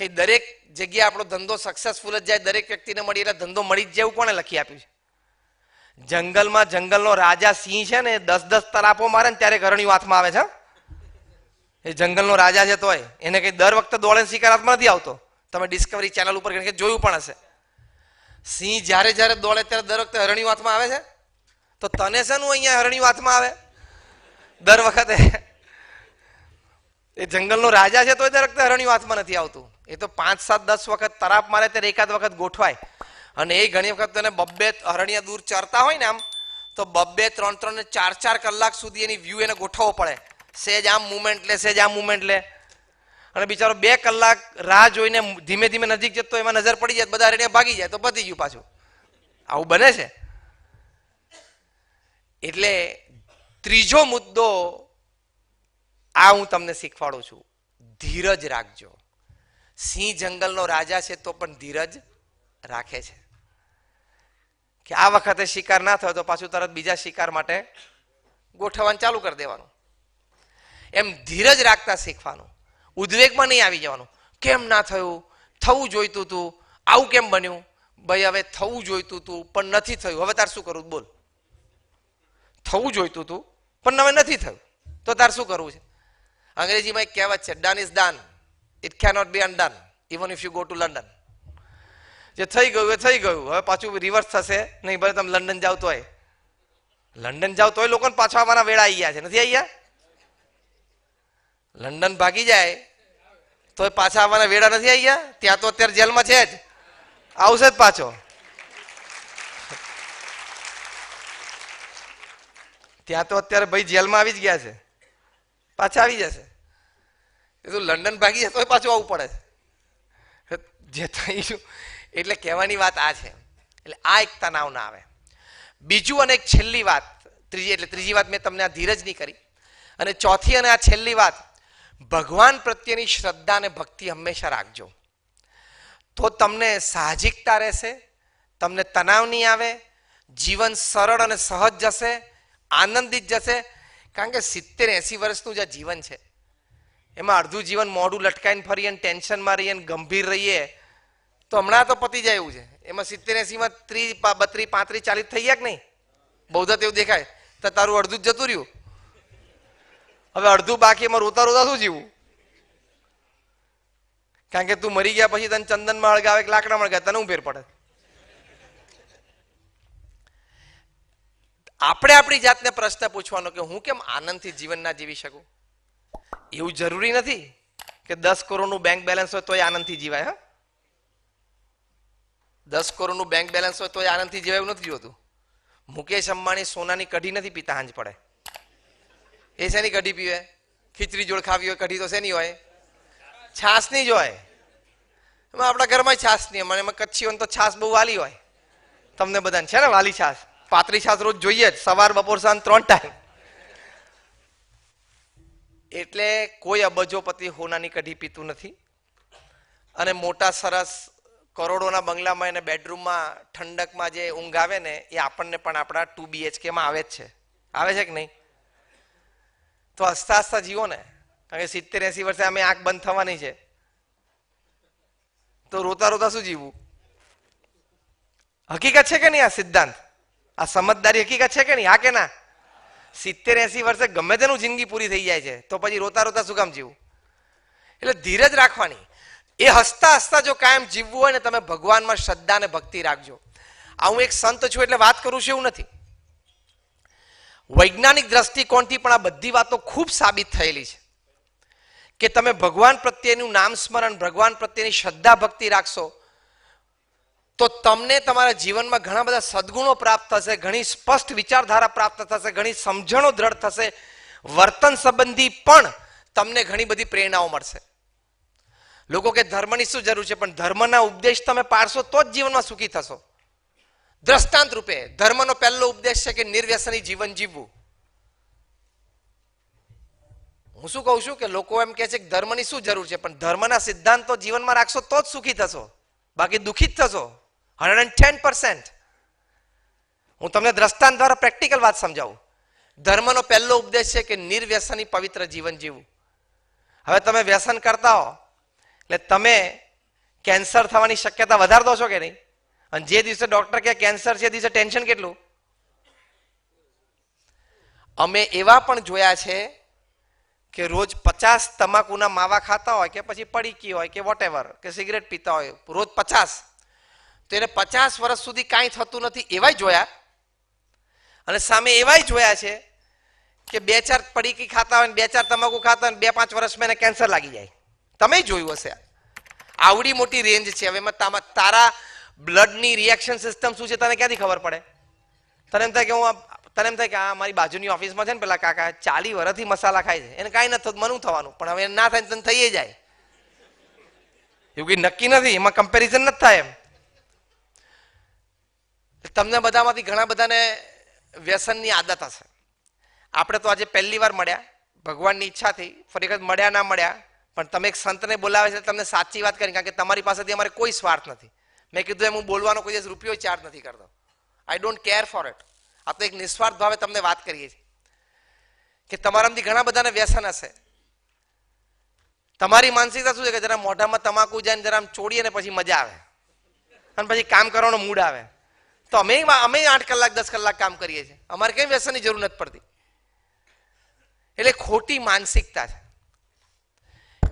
કે દરેક જગ્યાએ આપણો ધંધો સક્સેસફુલ જ જાય, દરેક વ્યક્તિને મળી એટલે ધંધો મળી જ જેવું કોણે લખી આપ્યું છે? જંગલમાં જંગલનો રાજા સિંહ છે ને દસ દસ તરાપો મારે ને ત્યારે ઘરણીઓ હાથમાં આવે છે એ જંગલનો રાજા છે તોય, એને કઈ દર વખતે દોડે શિકાર હાથમાં નથી આવતો. તમે ડિસ્કવરી ચેનલ ઉપર કે જોયું પણ હશે. સિંહ જ્યારે જ્યારે દોડે ત્યારે દર વખતે હરણીઓ હાથમાં આવે છે? તો તને શેનું અહીંયા હરણીઓ હાથમાં આવે? દર વખતે એ જંગલનો રાજા છે તો દર વખતે હરણિયું હાથમાં નથી આવતું. એ તો પાંચ, સાત, દસ વખત તરાપ મારે ત્યારે એકાદ વખત ગોઠવાય. અને એ ઘણી વખત તને બબ્બે હરણિયા દૂર ચરતા હોય ને આમ, તો બબ્બે ત્રણ ત્રણ ને ચાર ચાર કલાક સુધી એની વ્યૂ એને ગોઠવવો પડે. સેજ આમ મુમેન્ટ લે, સેજ આમ મુમેન્ટ લે. અને બિચારો બે કલાક રાહ જોઈને ધીમે ધીમે નજીક જતો એમાં નજર પડી જાય, બધા હરણિયા ભાગી જાય, તો પતી ગયું પાછું. આવું બને છે. એટલે ત્રીજો મુદ્દો આ હું તમને શીખવાડું છું. ધીરજ રાખજો. સિંહ જંગલનો રાજા છે તો પણ ધીરજ રાખે છે. કે આ વખતે શિકાર ના થયો તો પાછું તરત બીજા શિકાર માટે ગોઠવવાનું ચાલુ કરી દેવાનું. એમ ધીરજ રાખતા શીખવાનું. ઉદ્વેગમાં નહીં આવી જવાનું. કેમ ના થયું? થવું જોઈતું તું. આવું કેમ બન્યું? ભાઈ, હવે થવું જોઈતું તું, પણ નથી થયું. હવે તાર શું કરવું? બોલ. થવું જોઈતું તું, પણ હવે નથી થયું. તો તાર શું કરવું છે? અંગ્રેજીમાં એક કહેવત છે done is done it cannot be undone even if you go to London જે થઈ ગયું એ થઈ ગયું. હવે પાછું રિવર્સ થશે. નહીં, ભલે તમે લંડન જાવ તોય. લંડન જાવ તોય લોકોને પાછા આવવાના વેળા આવી ગયા છે. નથી આવી ગયા? લંડન ભાગી જાય, તોય પાછા આવવાના વેળા નથી આવી ગયા? ત્યાં તો અત્યારે જેલમાં છે જ. આવશે જ પાછો. ત્યાં તો અત્યારે ભાઈ જેલમાં આવી જ ગયા છે. પાછા આવી જશે. એ તો લંડન ભાગી જશે પાછું આવવું પડે છે. જે થયું એટલે કહેવાની વાત આ છે. એટલે આ એક તણાવ ના આવે. બીજું અને એક છેલ્લી વાત, ત્રીજી, એટલે ત્રીજી વાત મેં તમને આ ધીરજની કરી. અને ચોથી અને આ છેલ્લી વાત, ભગવાન પ્રત્યેની શ્રદ્ધા અને ભક્તિ હંમેશા રાખજો. તો તમને સાહજિકતા રહેશે, તમને તણાવ નહીં આવે, જીવન સરળ અને સહજ જશે, આનંદિત જશે કારણ કે સિત્તેર એસી વર્ષનું જે જીવન છે. એમાં અડધું જીવન મોઢું લટકાઈને ફરીએ ટેન્શનમાં રહીએ ગંભીર રહીએ, તો હમણાં તો પતી જાય એવું છે. એમાં સિત્તેર એસીમાં ત્રીસ બત્રીસ પાંત્રીસ ચાલીસ થઈ ગયા કે નહીં? બૌદ્ધ એવું દેખાય. તો તારું અડધું જ જતું રહ્યું. હવે અડધું બાકી એમાં રોતા રોતા શું જીવું? કારણ કે તું મરી ગયા પછી તને ચંદનમાં અળગાવે કે લાકડામાં અળગાવે, તને હું ફેર પડે? આપણે આપણી જાતને પ્રશ્ન પૂછવાનો કે હું કેમ આનંદથી જીવન ના જીવી શકું? એવું જરૂરી નથી કે દસ કરોડનું બેંક બેલેન્સ હોય તોય આનંદથી જીવાય, હા? દસ કરોડનું બેંક બેલેન્સ હોય તોય આનંદથી જીવાય એવું નથી જોતું. મુકેશ અંબાણી સોનાની કઢી નથી પીતા, હાંજ પડે. એ શેની કઢી પીવે? ખીચડી જોડ ખાવી હોય, કઢી તો શેની હોય? છાસની જ હોય. એમાં આપણા ઘરમાં છાસ નહીં અમારે એમાં કચ્છી હોય તો છાસ બહુ વાલી હોય. તમને બધાને છે ને વાલી છાસ પાતળી છાસ રોજ જોઈએ જ. સવાર, બપોર, સાંજ ત્રણ ટાઈમ એટલે કોઈ અબજોપતિ હોનાની કઢી પીતું નથી. અને મોટા સરસ કરોડોના બંગલામાં એને બેડરૂમમાં, ઠંડકમાં જે ઊંઘ આવે ને, એ આપણને પણ આપણા ટુ બીએચકેમાં આવે જ છે. આવે છે કે નહીં? તો હસતા હસતા જીવો ને, કારણ કે સિત્તેર એસી વર્ષે અમે આંખ બંધ થવાની છે. તો રોતા રોતા શું જીવવું? હકીકત છે કે નહીં આ સિદ્ધાંત? આ સમજદારી હકીકત છે કે નહીં? હા કે ના? સિત્તેર એસી વર્ષે ગમે તેનું જિંદગી પૂરી થઈ જાય છે, તો પછી રોતા રોતા શું કામ જીવવું એટલે ધીરજ રાખવાની. એ હસતા હસતા જો કાયમ જીવવું હોય ને તમે ભગવાનમાં શ્રદ્ધા અને ભક્તિ રાખજો. આ હું એક સંત છું એટલે વાત કરું છું એવું નથી. વૈજ્ઞાનિક દ્રષ્ટિકોણથી પણ આ બધી વાતો ખૂબ સાબિત થયેલી છે. કે તમે ભગવાન પ્રત્યેનું નામ સ્મરણ, ભગવાન પ્રત્યેની શ્રદ્ધા, ભક્તિ રાખશો તો તમને તમારા જીવનમાં ઘણા બધા સદગુણો પ્રાપ્ત થશે, ઘણી સ્પષ્ટ વિચારધારા પ્રાપ્ત થશે, ઘણી સમજણો દ્રઢ થશે. વર્તન સંબંધી પણ તમને ઘણી બધી પ્રેરણાઓ મળશે. લોકો કે ધર્મની શું જરૂર છે? પણ ધર્મના ઉપદેશ તમે પાડશો તો જ જીવનમાં સુખી થશો. દ્રષ્ટાંત રૂપે ધર્મનો પહેલો ઉપદેશ છે કે નિર્વ્યસની જીવન જીવવું. હું શું કહું છું કે લોકો એમ કહે છે કે ધર્મની શું જરૂર છે? પણ ધર્મના સિદ્ધાંતો જીવનમાં રાખશો તો જ સુખી થશો. બાકી દુઃખી જ થશો. Hundred and ten percent. હું તમને દ્રષ્ટાંત દ્વારા પ્રેક્ટિકલ વાત સમજાવું. ધર્મનો પહેલો ઉપદેશ છે કે નિર્વ્યસની પવિત્ર જીવન જીવવું. હવે તમે વ્યસન કરતા હો, એટલે તમે કેન્સર થવાની શક્યતા વધાર દો છો કે નહીં? અને જે દિવસે ડોક્ટર કે કેન્સર છે, એ દિવસે ટેન્શન કેટલું? અમે એવા પણ જોયા છે કે રોજ પચાસ તમાકુના માવા ખાતા હોય કે પછી પડીકી હોય કે વોટ કે સિગરેટ પીતા હોય, રોજ પચાસ. તો એને પચાસ વર્ષ સુધી કાંઈ થતું નથી, એવાય જોયા. અને સામે એવાય જોયા છે કે બે ચાર પડીકી ખાતા હોય ને, બે ચાર તમાકુ ખાતા હોય બે પાંચ વર્ષમાં એને કેન્સર લાગી જાય. તમે જોયું હશે. આવડી મોટી રેન્જ છે. હવે એમાં તારા બ્લડની રિએક્શન સિસ્ટમ શું છે તને ક્યાંથી ખબર પડે? તને એમ થાય કે હું તને એમ થાય કે આ મારી બાજુની ઓફિસમાં છે ને પેલા કાકા ચાલી વર્ષથી મસાલા ખાય છે. એને કાંઈ નથી મનું થવાનું? પણ હવે ના થાય તને થઈ જાય. એવું કંઈ નક્કી નથી? એમાં કમ્પેરિઝન નથી થાય એમ. તમને બધામાંથી ઘણા બધાને વ્યસનની આદત હશે. આપણે તો આજે પહેલી વાર મળ્યા. ભગવાનની ઈચ્છાથી ફરી મળ્યા ના મળ્યા, પણ તમે એક સંતને બોલાવે છે તમને સાચી વાત કરી, કારણ કે તમારી પાસેથી અમારે કોઈ સ્વાર્થ નથી. મેં કીધું એમ, હું બોલવાનો કોઈ દિવસ રૂપિયો ચાર્જ નથી કરતો. I don't care for it આ તો એક નિસ્વાર્થ ભાવે તમને વાત કરીએ છીએ. કે તમારામાંથી ઘણા બધાને વ્યસન હશે. તમારી માનસિકતા શું છે કે જરા મોઢામાં તમાકુ જાય ને જરા ચોડીએ ને પછી મજા આવે. અને પછી કામ કરવાનો મૂડ આવે. તો અમે અમે આઠ કલાક, દસ કલાક કામ કરીએ છીએ. અમારે કઈ વ્યસનની જરૂર નથી પડતી. એટલે ખોટી માનસિકતા છે.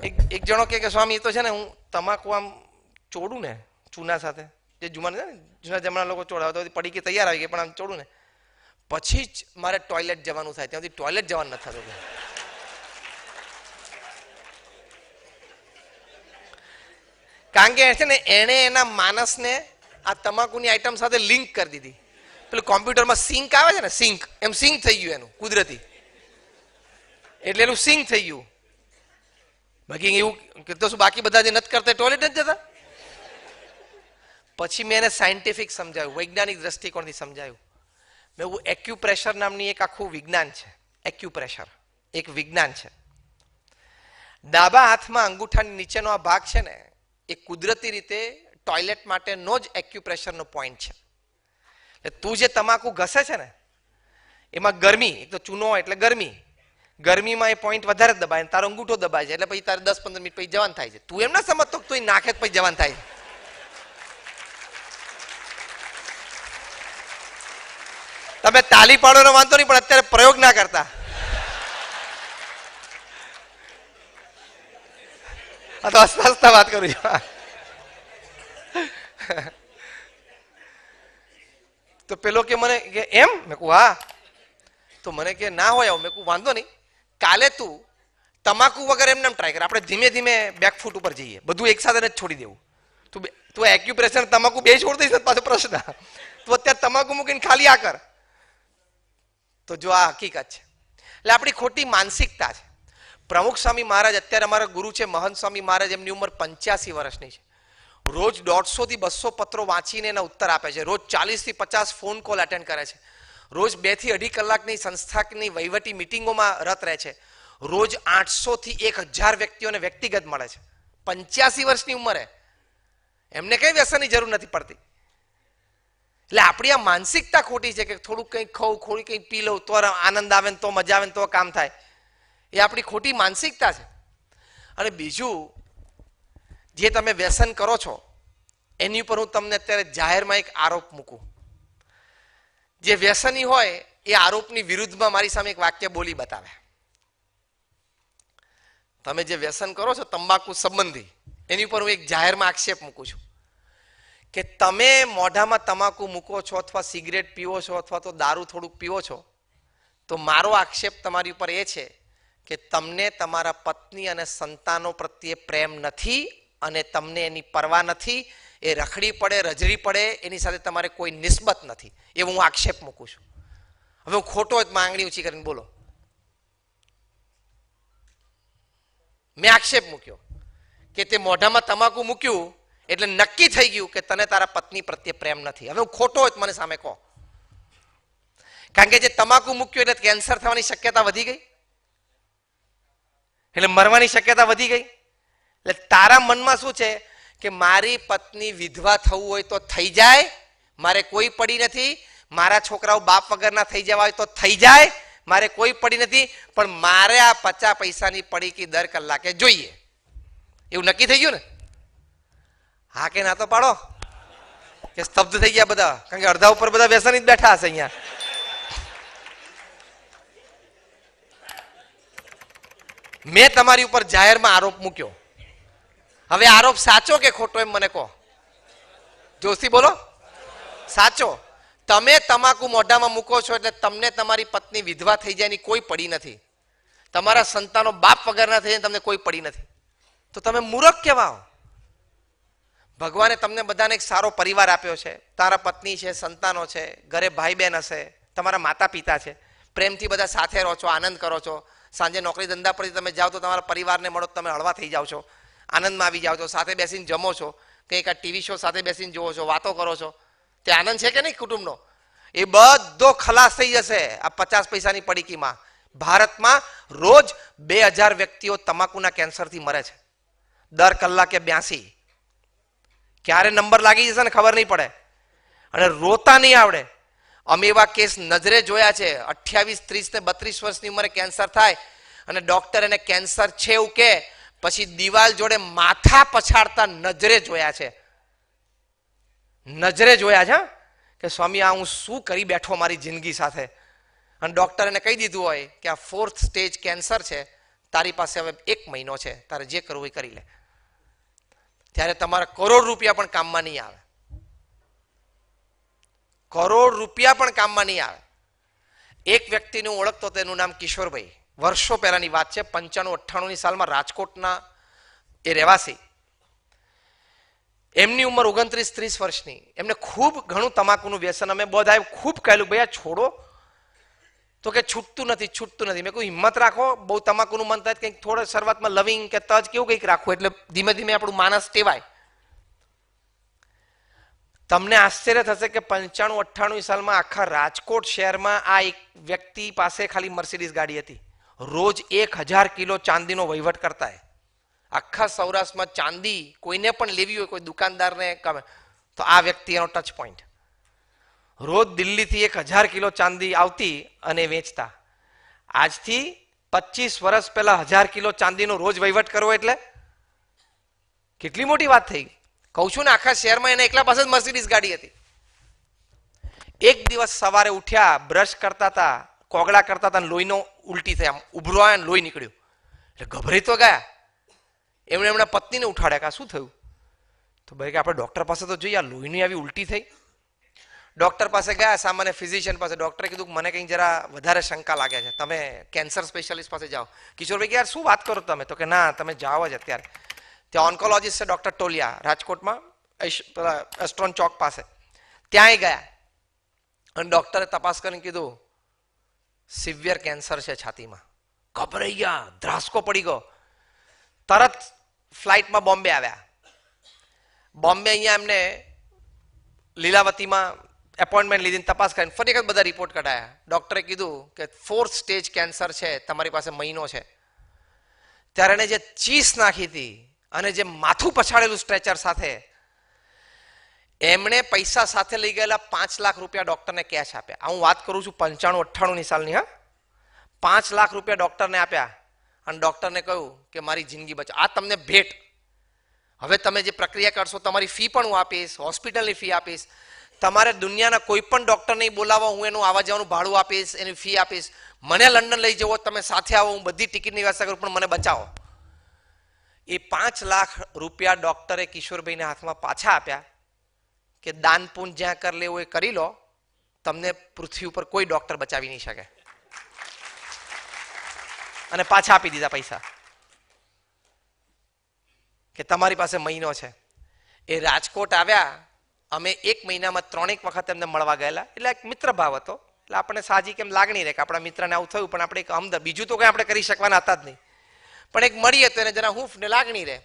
એક એક જણો કે, સ્વામી, એ તો છે ને, હું તમાકુ આમ ચોડું ને, ચૂના સાથે. જે જુમાને છે ને, જૂના જમાના લોકો ચોડાવતા પડી કે તૈયાર આવી ગઈ, પણ આમ ચોડું ને. પછી જ મારે ટોયલેટ જવાનું થાય. ત્યાંથી ટોયલેટ જવાનું નથી થતું. કારણ કે છે ને, એણે એના માનસને આ તમાકુની આઈટમ સાથે લિંક કરી દીધી. પેલું કોમ્પ્યુટરમાં સિંક આવે છે ને સિંક એમ સિંક થઈ ગયું એનું, કુદરતી. એટલે એનું સિંક થઈ ગયું. બાકી એવું તો શું બાકી બધા જે નથી કરતા ટોયલેટ નથી જતા? પછી મેં એને સાયન્ટિફિક સમજાવ્યું, વૈજ્ઞાનિક દ્રષ્ટિકોણથી સમજાવ્યું. મેં એવું એક્યુપ્રેશર નામની એક આખું વિજ્ઞાન છે એક્યુપ્રેશર એક વિજ્ઞાન છે. ડાબા હાથમાં અંગૂઠાની નીચેનો આ ભાગ છે ને, એ કુદરતી રીતે ટોયલેટ માટેનો જ એક્યુપ્રેશરનો પોઈન્ટ છે. એટલે તું જે તમાકુ ઘસે છે ને, એમાં ગરમી, એક તો ચૂનો એટલે ગરમી. ગરમીમાં એ પોઈન્ટ વધારે દબાય તારો અંગૂઠો દબાય છે, એટલે પછી તારે દસ પંદર મિનિટ પછી જવાન થાય છે. તું એમ ના સમજતો તું નાખે પછી જવાન થાય છે. તમે તાલી પાડવાનો વાંધો નહીં, પણ અત્યારે પ્રયોગ ના કરતા. આ તો વાત કરું છું. તો પેલો કે મને કે, એમ? મેં કહું હા. તો મને કે, ના હોય આવું. મેં કહું વાંધો નહીં. કાલે તું તમાકુ વગર એમને ટ્રાય કર. આપણે ધીમે ધીમે બેકફૂટ ઉપર જઈએ. બધું એક સાથે જ છોડી દેવું. તું તું એક્યુપ્રેશર તમાકુ બે છોડ દઈશ પાછો પ્રશ્ન. તું અત્યારે તમાકુ મૂકીને ખાલી આ કર. તો જો આ હકીકત છે. એટલે આપણી ખોટી માનસિકતા છે. પ્રમુખ સ્વામી મહારાજ, અત્યારે અમારા ગુરુ છે, મહંત સ્વામી મહારાજ, એમની ઉંમર પંચ્યાસી વર્ષની છે. રોજ દોઢસો થી બસો પત્રો વાંચીને એના ઉત્તર આપે છે. રોજ ચાલીસથી પચાસ ફોન કોલ અટેન્ડ કરે છે. રોજ બેથી અઢી કલાકની સંસ્થાની વહીવટી મિટિંગોમાં રત રહે છે. રોજ આઠસો થી એક હજાર વ્યક્તિઓને વ્યક્તિગત મળે છે. પંચ્યાસી વર્ષની ઉંમરે. એમને કઈ વ્યસનની જરૂર નથી પડતી. એટલે આપણી આ માનસિકતા ખોટી છે કે થોડુંક કંઈક ખાઉં, થોડી કંઈક પી લઉં, તો આનંદ આવે ને તો મજા આવે ને તો કામ થાય. એ આપણી ખોટી માનસિકતા છે. અને બીજું જે તમે વ્યસન કરો છો, એની ઉપર હું તમને અત્યારે જાહેરમાં એક આરોપ મૂકું. જે વ્યસની હોય, એ આરોપની વિરુદ્ધમાં મારી સામે એક વાક્ય બોલી બતાવે. તમે જે વ્યસન કરો છો, તંબાકુ સંબંધી, એની ઉપર હું એક જાહેરમાં આક્ષેપ મૂકું છું. કે તમે મોઢામાં તમાકુ મૂકો છો અથવા સિગરેટ પીવો છો અથવા તો દારૂ થોડુંક પીવો છો, તો મારો આક્ષેપ તમારી ઉપર એ છે કે તમને તમારા પત્ની અને સંતાનો પ્રત્યે પ્રેમ નથી અને તમને એની પરવા નથી, એ રખડી પડે, રજરી પડે, એની સાથે તમારે કોઈ નિસ્બત નથી. એવું હું આક્ષેપ મૂકું છું. હવે હું ખોટો જ માંગણી ઊંચી કરીને બોલો. મેં આક્ષેપ મૂક્યો કે તે મોઢામાં તમાકુ મૂક્યું એટલે નક્કી થઈ ગયું કે તને તારા પત્ની પ્રત્યે પ્રેમ નથી. હવે હું ખોટો હોય મને સામે કહો. કારણ કે જે તમાકુ મૂક્યું એટલે કેન્સર થવાની શક્યતા વધી ગઈ. એટલે મરવાની શક્યતા વધી ગઈ. એટલે તારા મનમાં શું છે? કે મારી પત્ની વિધવા થવું હોય તો થઈ જાય, મારે કોઈ પડી નથી, મારા છોકરાઓ બાપ વગરના થઈ જવા હોય તો થઈ જાય, મારે કોઈ પડી નથી, પણ મારે આ પચાસ પૈસાની પડીકી દર કલાકે જોઈએ. એવું નક્કી થઈ ગયું ને? હા કે ના તો પાડો. કે સ્તબ્ધ થઈ ગયા બધા, કારણ કે અડધા ઉપર બધા વ્યસની જ બેઠા હશે અહીંયા. મેં તમારી ઉપર જાહેરમાં આરોપ મૂક્યો. હવે આરોપ સાચો કે ખોટો એમ મને કહો? જોશી બોલો. સાચો. તમે તમાકુ મોઢામાં મૂકો છો એટલે તમને તમારી પત્ની વિધવા થઈ જાય કોઈ પડી નથી. તમારા સંતાનો બાપ વગરના થઈ તમને કોઈ પડી નથી. તો તમે મૂરખ કેવા હો? ભગવાને તમને બધાને એક સારો પરિવાર આપ્યો છે. તારા પત્ની છે, સંતાનો છે, ઘરે ભાઈ બહેન હશે, તમારા માતા પિતા છે. પ્રેમથી બધા સાથે રહો છો, આનંદ કરો છો. સાંજે નોકરી ધંધા પરથી તમે જાઓ તો તમારા પરિવારને મળો તમે હળવા થઈ જાઓ છો. આનંદમાં આવી જાઓ છો, સાથે બેસીને જમો છો, કંઈક આ ટીવી શો સાથે બેસીને જુઓ છો, વાતો કરો છો. તે આનંદ છે કે નહીં કુટુંબનો? એ બધો ખલાસ થઈ જશે આ પચાસ પૈસાની પડીકીમાં. ભારતમાં રોજ બે હજાર વ્યક્તિઓ તમાકુના કેન્સરથી મરે છે. દર કલાકે બ્યાસી. ક્યારે નંબર લાગી જશે ને ખબર નહીં પડે. અને રોતા નહીં આવડે. અમે એવા કેસ નજરે જોયા છે, અઠ્યાવીસ, ત્રીસ ને બત્રીસ વર્ષની ઉંમરે કેન્સર થાય અને ડોક્ટર એને કેન્સર છે એવું કે પછી દિવાલ જોડે માથા પછાડતા નજરે જોયા છે. નજરે જોયા છે? કે સ્વામી, આ હું શું કરી બેઠો મારી જિંદગી સાથે? અને ડોક્ટર એને કહી દીધું હોય કે આ ફોર્થ સ્ટેજ કેન્સર છે, તારી પાસે હવે એક મહિનો છે, તારે જે કરવું એ કરી લે. ત્યારે તમારા કરોડ રૂપિયા પણ કામમાં નહીં આવે. કરોડ રૂપિયા પણ કામમાં નહીં આવે. એક વ્યક્તિને ઓળખતો તેનું નામ કિશોરભાઈ. વર્ષો પહેલાંની વાત છે, પંચાણું, અઠ્ઠાણુંની સાલમાં રાજકોટના એ રહેવાસી. એમની ઉંમર ઓગણત્રીસ, ત્રીસ વર્ષની. એમને ખૂબ ઘણું તમાકુનું વ્યસન, અમે બધાએ ખૂબ કહેલું ભાઈ આ છોડો. તો કે, છૂટતું નથી છૂટતું નથી. મેં કહ્યું, હિંમત રાખો, બહુ તમાકુનું મન થાય, કંઈક થોડો શરૂઆતમાં લવિંગ કે તજ કેવું કંઈક રાખવું એટલે ધીમે ધીમે આપણું માનસ ટેવાય. તમને આશ્ચર્ય થશે કે પંચાણું અઠ્ઠાણું સાલમાં આખા રાજકોટ શહેરમાં આ એક વ્યક્તિ પાસે ખાલી મર્સિડીઝ ગાડી હતી. રોજ એક હજાર કિલો ચાંદીનો વહીવટ કરતા આખા સૌરાષ્ટ્રમાં ચાંદી કોઈને પણ લેવી હોય, કોઈ દુકાનદારને કમે, તો આ વ્યક્તિ એનો ટચ પોઈન્ટ રોજ દિલ્હીથી એક હજાર કિલો ચાંદી આવતી અને વેચતા. આજથી પચીસ વર્ષ પહેલા હજાર કિલો ચાંદીનો રોજ વહીવટ કરવો એટલે? કેટલી મોટી વાત થઈ. કહું છું ને, આખા શહેરમાં એને એકલા પાસે જ મર્સિડીઝ ગાડી હતી. એક દિવસ સવારે ઉઠ્યા બ્રશ કરતા હતા કોગળા કરતા હતા લોહીનો ઉલટી થઈ આમ ઉભરો આવ્યા લોહી નીકળ્યું. એટલે ગભરાઈ તો ગયા. એમણે એમણે પત્નીને ઉઠાડ્યા કે શું થયું? તો ભાઈ કે આપણે ડૉક્ટર પાસે તો જોઈએ, આ લોહીની આવી ઉલટી થઈ. ડૉક્ટર પાસે ગયા, સામાન્ય ફિઝિશિયન પાસે. ડૉક્ટરે કીધું મને કંઈક જરા વધારે શંકા લાગે છે. તમે કેન્સર સ્પેશિયાલિસ્ટ પાસે જાઓ. કિશોરભાઈ કે, યાર, શું વાત કરો તમે? તો કે, ના, તમે જાઓ જ અત્યારે. ત્યાં ઓન્કોલોજીસ્ટ છે ડૉક્ટર ટોલિયા, રાજકોટમાં એસ્ટ્રોન ચોક પાસે. ત્યાંય ગયા. અને ડૉક્ટરે તપાસ કરીને કીધું સિવિયર કેન્સર છે છાતીમાં. ગભરાઈ ગયા, ધ્રાસકો પડી ગયો. તરત ફ્લાઇટમાં બોમ્બે આવ્યા. બોમ્બે અહીંયા એમને લીલાવતીમાં એપોઇન્ટમેન્ટ લીધી તપાસ કરીને ફરી વખત બધા રિપોર્ટ કઢાયા. ડૉક્ટરે કીધું કે ફોર્થ સ્ટેજ કેન્સર છે, તમારી પાસે મહિનો છે. ત્યારે એને જે ચીસ નાખી હતી અને જે માથું પછાડેલું સ્ટ્રેચર સાથે એમણે પૈસા સાથે લઈ ગયેલા પાંચ લાખ રૂપિયા ડૉક્ટરને કેશ આપ્યા. હું વાત કરું છું પંચાણું, અઠ્ઠાણુંની સાલની, હા? પાંચ લાખ રૂપિયા ડૉક્ટરને આપ્યા અને ડૉક્ટરને કહ્યું કે મારી જિંદગી બચાવ. આ તમને ભેટ. હવે તમે જે પ્રક્રિયા કરશો, તમારી ફી પણ હું આપીશ, હોસ્પિટલની ફી આપીશ. તમારે દુનિયાના કોઈ પણ ડૉક્ટર નહીં બોલાવો, હું એનું આવવા જવાનું ભાડું આપીશ, એની ફી આપીશ. મને લંડન લઈ જવો, તમે સાથે આવો, હું બધી ટિકિટની વ્યવસ્થા કરું, પણ મને બચાવો. એ પાંચ લાખ રૂપિયા ડૉક્ટરે કિશોરભાઈને હાથમાં પાછા આપ્યા. કે દાન પૂન જ્યાં કર લેવું એ કરી લો, તમને પૃથ્વી ઉપર કોઈ ડૉક્ટર બચાવી નહીં શકે. અને પાછા આપી દીધા પૈસા. કે તમારી પાસે મહિનો છે. એ રાજકોટ આવ્યા, અમે એક મહિનામાં ત્રણેક વખત એમને મળવા ગયેલા. એટલે એક મિત્ર ભાવ હતો. એટલે આપણે સાજી કેમ લાગણી રહે કે આપણા મિત્રને આવું થયું, પણ આપણે એક અમદ બીજું તો કંઈ આપણે કરી શકવાના હતા જ નહીં. પણ એક મળીએ તો એને જરા હુંફ ને લાગણી રહે.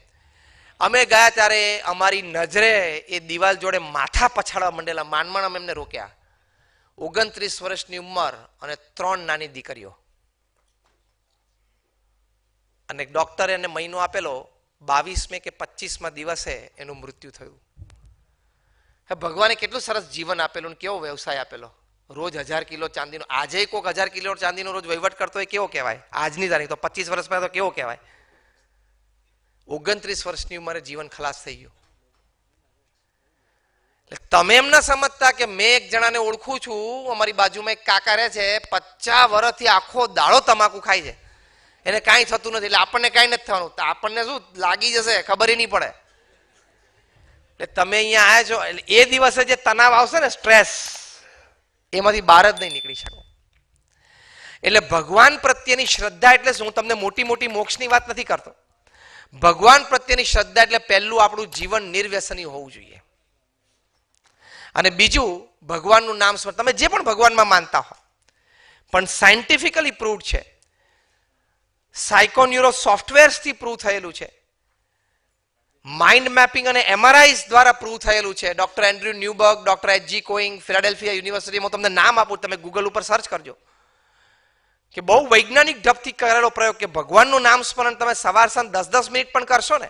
અમે ગયા ત્યારે અમારી નજરે એ દિવાલ જોડે માથા પછાડવા માંડેલા માંડમાં અમે એમને રોક્યા. ઓગણત્રીસ વર્ષની ઉંમર અને ત્રણ નાની દીકરીઓ. અને ડોક્ટરે એને મહિનો આપેલો બાવીસમે કે પચીસમાં દિવસે એનું મૃત્યુ થયું. હે ભગવાને કેટલું સરસ જીવન આપેલું ને કેવો વ્યવસાય આપેલો. રોજ હજાર કિલો ચાંદીનો, આજે કોઈક હજાર કિલો ચાંદીનો રોજ વહીવટ કરતો હોય કેવો કહેવાય? આજની તારીખ તો પચીસ વર્ષ પહેલાં તો કેવો કહેવાય? ઓગણત્રીસ વર્ષની ઉંમરે જીવન ખલાસ થઈ ગયું. તમે એમ ના સમજતા કે મેં એક જણાને ઓળખું છું, અમારી બાજુમાં એક કાકા રહે છે, પચાસ વર્ષથી આખો દાડો તમાકુ ખાય છે. એને કાંઈ થતું નથી, એટલે આપણને કાંઈ નથી થવાનું. આપણને શું લાગી જશે, ખબર નહીં પડે. એટલે તમે અહીંયા આવ્યા છો, એટલે એ દિવસે જે તણાવ આવશે ને, સ્ટ્રેસ, એમાંથી બહાર જ નહીં નીકળી શકો. એટલે ભગવાન પ્રત્યેની શ્રદ્ધા એટલે શું? તમને મોટી મોટી મોક્ષની વાત નથી કરતો. ભગવાન પ્રત્યેની શ્રદ્ધા એટલે પહેલું આપણું જીવન નિર્વ્યસની હોવું જોઈએ. અને બીજું, ભગવાનનું નામ સ્મરણ. તમે જે પણ ભગવાનમાં માનતા હો. પણ સાયન્ટિફિકલી પ્રૂવ છે. સાયકોન્યુરો સોફ્ટવેર્સથી પ્રૂવ થયેલું છે. માઇન્ડ મેપિંગ અને એમઆરઆઈસ દ્વારા પ્રૂવ થયેલું છે. Doctor Andrew Newberg, doctor H G Koenig, Philadelphia યુનિવર્સિટીમાં તમને નામ આપું, તમે ગૂગલ ઉપર સર્ચ કરજો. કે બહુ વૈજ્ઞાનિક ઢબથી કરેલો પ્રયોગ કે ભગવાનનું નામ સ્મરણ તમે સવાર સાંજ દસ દસ મિનિટ પણ કરશો ને?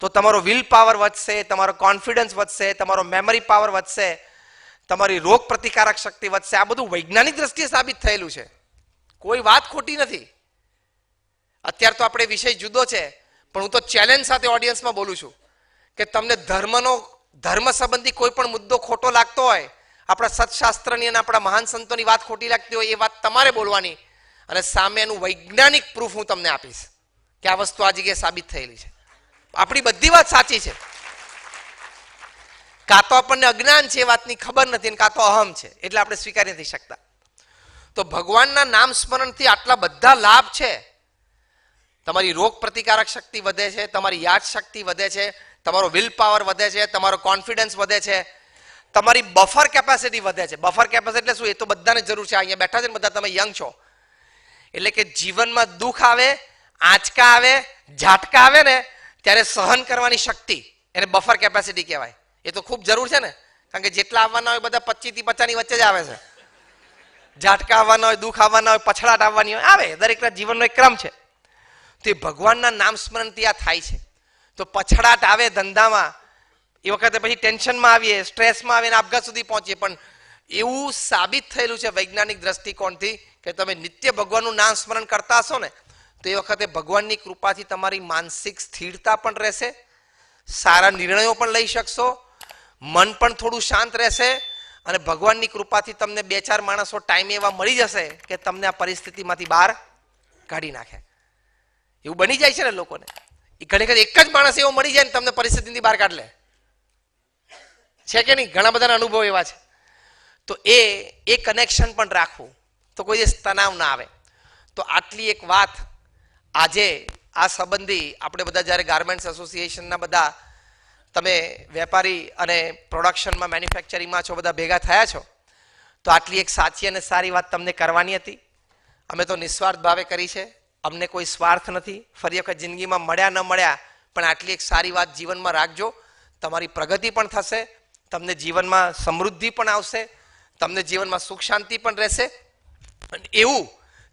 તો તમારો વિલ પાવર વધશે, તમારો કોન્ફિડન્સ વધશે, તમારો મેમરી પાવર વધશે, તમારી રોગ પ્રતિકારક શક્તિ વધશે. આ બધું વૈજ્ઞાનિક દ્રષ્ટિએ સાબિત થયેલું છે. કોઈ વાત ખોટી નથી. અત્યાર તો આપણે વિષય જુદો છે, પણ હું તો ચેલેન્જ સાથે ઓડિયન્સમાં બોલું છું કે તમને ધર્મનો, ધર્મ સંબંધી કોઈ પણ મુદ્દો ખોટો લાગતો હોય આપણા સત્શાસ્ત્રની અને આપણા મહાન સંતોની વાત ખોટી લાગતી હોય એ વાત તમારે બોલવાની. અને સામે એનું વૈજ્ઞાનિક પ્રૂફ હું તમને આપીશ કે આ વસ્તુ આ જગ્યાએ સાબિત થયેલી છે. આપણી બધી વાત સાચી છે. કાં તો આપણને અજ્ઞાન છે એ વાતની ખબર નથી કાં તો અહમ છે, એટલે આપણે સ્વીકારી નથી શકતા. તો ભગવાનના નામ સ્મરણથી આટલા બધા લાભ છે. તમારી રોગ પ્રતિકારક શક્તિ વધે છે, તમારી યાદ શક્તિ વધે છે, તમારો વિલ પાવર વધે છે, તમારો કોન્ફિડન્સ વધે છે. તમારી બફર કેપેસિટી વધે છે. બફર કેપેસિટી એટલે શું? એ તો બધાને જરૂર છે. અહીંયા બેઠા છે ને બધા, તમે યંગ છો. એટલે કે જીવનમાં દુઃખ આવે, આંચકા આવે, ઝાટકા આવે ને, ત્યારે સહન કરવાની શક્તિ એને બફર કેપેસિટી કહેવાય. એ તો ખૂબ જરૂર છે ને. કારણ કે જેટલા આવવાના હોય બધા પચીસથી પચાસની વચ્ચે જ આવે છે. ઝાટકા આવવાના હોય, દુઃખ આવવાના હોય, પછડાટ આવવાની હોય, આવે. દરેકના જીવનનો એક ક્રમ છે. તો ભગવાનના નામ સ્મરણથી આ થાય છે. તો પછડાટ આવે ધંધામાં એ વખતે પછી ટેન્શનમાં આવીએ, સ્ટ્રેસમાં આવીને આપઘાત સુધી પહોંચીએ. પણ એવું સાબિત થયેલું છે વૈજ્ઞાનિક દ્રષ્ટિકોણથી કે તમે નિત્ય ભગવાનનું નામ સ્મરણ કરતા હશો ને, તો એ વખતે ભગવાનની કૃપાથી તમારી માનસિક સ્થિરતા પણ રહેશે, સારા નિર્ણયો પણ લઈ શકશો, મન પણ થોડું શાંત રહેશે અને ભગવાનની કૃપાથી તમને બે ચાર માણસો ટાઈમે એવા મળી જશે કે તમને આ પરિસ્થિતિમાંથી બહાર કાઢી નાખે. એવું બની જાય છે ને લોકોને? એ વખત એક જ માણસ એવો મળી જાય ને તમને પરિસ્થિતિથી બહાર કાઢ લે. છે કે નહીં? ઘણા બધાના અનુભવ એવા છે. તો એ એ કનેક્શન પણ રાખવું. તો કોઈ દિવસ તણાવ ના આવે. તો આટલી એક વાત આજે આ સંબંધી આપણે બધા જ્યારે ગાર્મેન્ટ્સ એસોસિએશનના બધા તમે વેપારી અને પ્રોડક્શનમાં મેન્યુફેક્ચરિંગમાં છો, બધા ભેગા થયા છો, તો આટલી એક સાચી અને સારી વાત તમને કરવાની હતી. અમે તો નિસ્વાર્થ ભાવે કરી છે. અમને કોઈ સ્વાર્થ નથી. ફરી વખત જિંદગીમાં મળ્યા ન મળ્યા, પણ આટલી એક સારી વાત જીવનમાં રાખજો. તમારી પ્રગતિ પણ થશે. તમને જીવનમાં સમૃદ્ધિ પણ આવશે, તમને જીવનમાં સુખ શાંતિ પણ રહેશે. એવું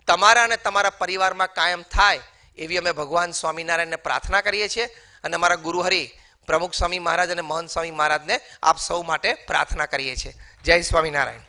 તમારા અને તમારા પરિવારમાં કાયમ થાય એવી અમે ભગવાન સ્વામિનારાયણને પ્રાર્થના કરીએ છીએ અને અમારા ગુરુહરિ પ્રમુખ સ્વામી મહારાજ અને મહંત સ્વામી મહારાજને આપ સૌ માટે પ્રાર્થના કરીએ છીએ. જય સ્વામિનારાયણ.